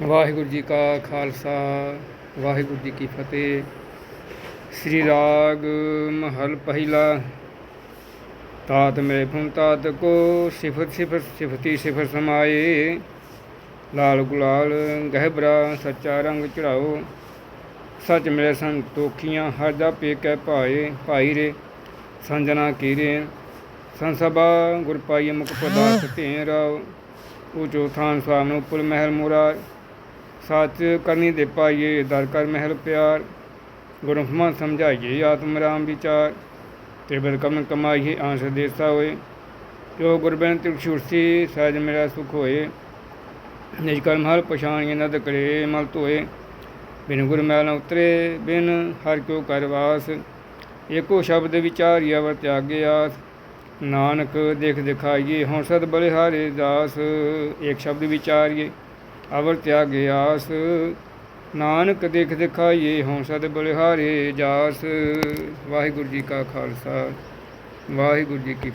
ਵਾਹਿਗੁਰੂ ਜੀ ਕਾ ਖਾਲਸਾ, ਵਾਹਿਗੁਰੂ ਜੀ ਕੀ ਫਤਿਹ। ਸ੍ਰੀ ਰਾਗ ਮਹਲ ਪਹਿਲਾ। ਤਾਤ ਮੇਰੇ ਫੁਨ ਤਾਤ ਕੋ, ਸਿਫਤ ਸਿਫਤ ਸਿਫਤੀ ਸਿਫਤ ਸਮਾਏ। ਲਾਲ ਗੁਲਾਲ ਗਹਿਬਰਾ ਸੱਚਾ ਰੰਗ ਚੜਾਓ। ਸੱਚ ਮਿਲੇ ਸੰਤੋਖੀਆਂ ਹਰ ਦਾ ਪੇਕੈ ਭਾਏ, ਭਾਈ ਰੇ, ਸੰਜਨਾ ਕੀਰੇ। ਸੰਸਭਾ ਗੁਰ ਪਾਈ ਮੁਖ ਪਦਾਰਥ ਤੇ ਰਾਓ। ਉਚੋ ਥਾਨ ਸੁਆਮਨ ਉਪਰ ਮਹਿਲ ਮੁਰਾਰ ਸੱਚ ਕਰਨੀ ਦੇ ਪਾਈਏ, ਦਰ ਕਰ ਮਹਿਲ ਪਿਆਰ। ਗੁਰੂ ਫਮਾ ਸਮਝਾਈਏ ਆਤਮ ਰਾਮ ਵਿਚਾਰ, ਤੇ ਬਲ ਕਮਨ ਕਮਾਈਏ ਆਂਸ ਦੇਸਾ ਹੋਏ ਜੋ ਗੁਰਬਨ ਤਿਰਛੁਰਸੀ, ਸਹਿਜ ਮੇਰਾ ਸੁਖ ਹੋਏ। ਨਿਜ ਕਰਮ ਹਰ ਪਛਾਣੀਏ, ਨਦ ਕਰੇ, ਮਲ ਧੋਏ। ਬਿਨ ਗੁਰ ਮੈਲ ਨ ਉਤਰੇ, ਬਿਨ ਹਰ ਕਿਉ ਕਰਵਾਸ ਏਕੋ ਸ਼ਬਦ ਵਿਚਾਰਿਆ ਵਰ ਤਿਆਗੇ ਆਸ। ਨਾਨਕ ਦੇਖ ਦਿਖਾਈਏ ਹਉ ਸਦ ਬਲਿਹਾਰੇ ਦਾਸ। ਏਕ ਸ਼ਬਦ ਵਿਚਾਰੀਏ ਅਵਰ ਤਿਆਗੇ ਆਸ ਨਾਨਕ ਦੇਖ ਦਿਖਾਈਏ ਹਉ ਸਦ ਬਲਿਹਾਰੇ ਜਾਸ। ਵਾਹਿਗੁਰੂ ਜੀ ਕਾ ਖਾਲਸਾ, ਵਾਹਿਗੁਰੂ ਜੀ ਕੀ